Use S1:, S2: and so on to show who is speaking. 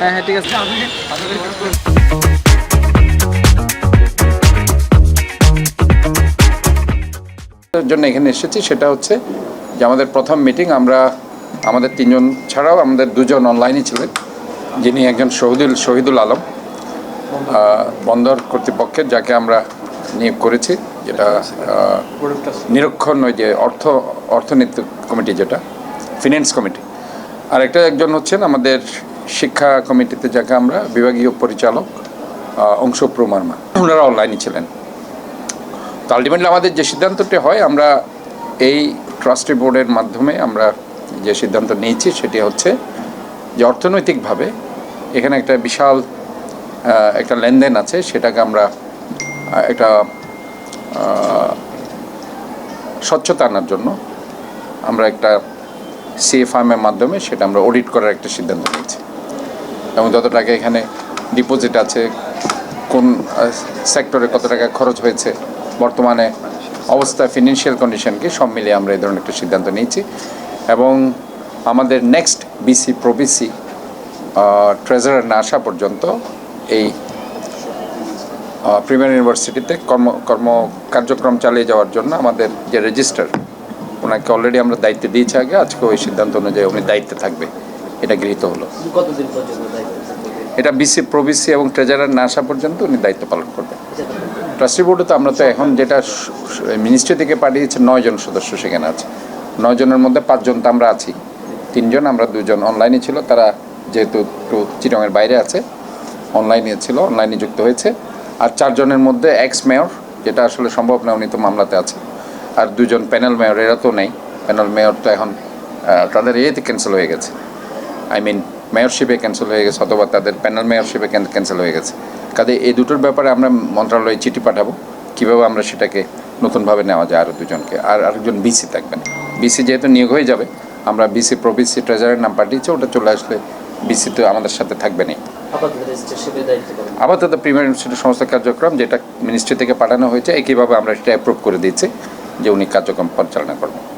S1: হ্যাঁ হ্যাঁ ঠিক আছে।
S2: জন্য এখানে এসেছি, সেটা হচ্ছে যে আমাদের প্রথম মিটিং আমরা আমাদের তিনজন ছাড়াও আমাদের দুজন অনলাইনে ছিলেন, যিনি একজন শহীদুল শহীদুল আলম বন্দর কর্তৃপক্ষের, যাকে আমরা নিয়োগ করেছি, যেটা নিরীক্ষণ ওই যে অর্থ, অর্থনীতি কমিটি যেটা ফিনান্স কমিটি আর একটা একজন হচ্ছেন আমাদের শিক্ষা কমিটিতে যাকে আমরা বিভাগীয় পরিচালক অংশ প্রমার্মা ওনারা অনলাইনে ছিলেন। তো আলটিমেটলি আমাদের যে সিদ্ধান্তটি হয়, আমরা এই ট্রাস্টি বোর্ডের মাধ্যমে আমরা যে সিদ্ধান্ত নিয়েছি সেটি হচ্ছে যে অর্থনৈতিকভাবে এখানে একটা বিশাল একটা লেনদেন আছে, সেটাকে আমরা একটা স্বচ্ছতা আনার জন্য আমরা একটা সিএফআইএমের মাধ্যমে সেটা আমরা অডিট করার একটা সিদ্ধান্ত নিয়েছি। এবং যত টাকা এখানে ডিপোজিট আছে, কোন সেক্টরে কত টাকা খরচ হয়েছে, বর্তমানে অবস্থা ফিনান্সিয়াল কন্ডিশনকে সব মিলিয়ে আমরা এই ধরনের একটা সিদ্ধান্ত নিয়েছি। এবং আমাদের নেক্সট বিসি প্রবিসি ট্রেজারার না আসা পর্যন্ত এই প্রিমিয়ার ইউনিভার্সিটিতে কর্ম কর্ম কার্যক্রম চালিয়ে যাওয়ার জন্য আমাদের যে রেজিস্টার ওনাকে অলরেডি আমরা দায়িত্ব দিয়েছি আগে। আজকে ওই সিদ্ধান্ত অনুযায়ী উনি দায়িত্বে থাকবে। এটা গৃহীত হলো? এটা বিসি প্রবিসি এবং ট্রেজারার না আসা পর্যন্ত উনি দায়িত্ব পালন করবেন। ট্রাস্টি বোর্ডে তো আমরা তো এখন যেটা মিনিস্ট্রি থেকে পাঠিয়েছে নয় জন সদস্য সেখানে আছে। নয় জনের মধ্যে পাঁচজন তো আমরা আছি। তিনজন আমরা দুজন অনলাইনে ছিল তারা যেহেতু একটু চিটংয়ের বাইরে আছে অনলাইনে ছিল অনলাইনে যুক্ত হয়েছে। আর চারজনের মধ্যে এক্স মেয়র যেটা আসলে সম্ভব না উনি তো মামলাতে আছে আর দুজন প্যানেল মেয়র এরা তো নেই। প্যানেল মেয়র তো এখন তাদের ইয়েতে ক্যান্সেল হয়ে গেছে। আই মিন মেয়রশিপে ক্যান্সেল হয়ে গেছে অথবা তাদের প্যানেল মেয়রশিপে ক্যান্সেল হয়ে গেছে। কাজে এই দুটোর ব্যাপারে আমরা মন্ত্রণালয়ে চিঠি পাঠাবো। কীভাবে আমরা সেটাকে নতুনভাবে নেওয়া যায় আরও দুজনকে? আর আরেকজন বিসি থাকবেন। বিসি যেহেতু নিয়োগ হয়ে যাবে আমরা বিসি প্রবিসি ট্রেজারের নাম পাঠিয়েছি ওটা চলে আসলে বিসি তো আমাদের সাথে থাকবে
S3: নেই
S2: আপাতত প্রিমিয়ার ইউনিভার্সিটির সমস্ত কার্যক্রম যেটা মিনিস্ট্রি থেকে পাঠানো হয়েছে একইভাবে আমরা সেটা অ্যাপ্রুভ করে দিয়েছি যে উনি কার্যক্রম পরিচালনা করবেন।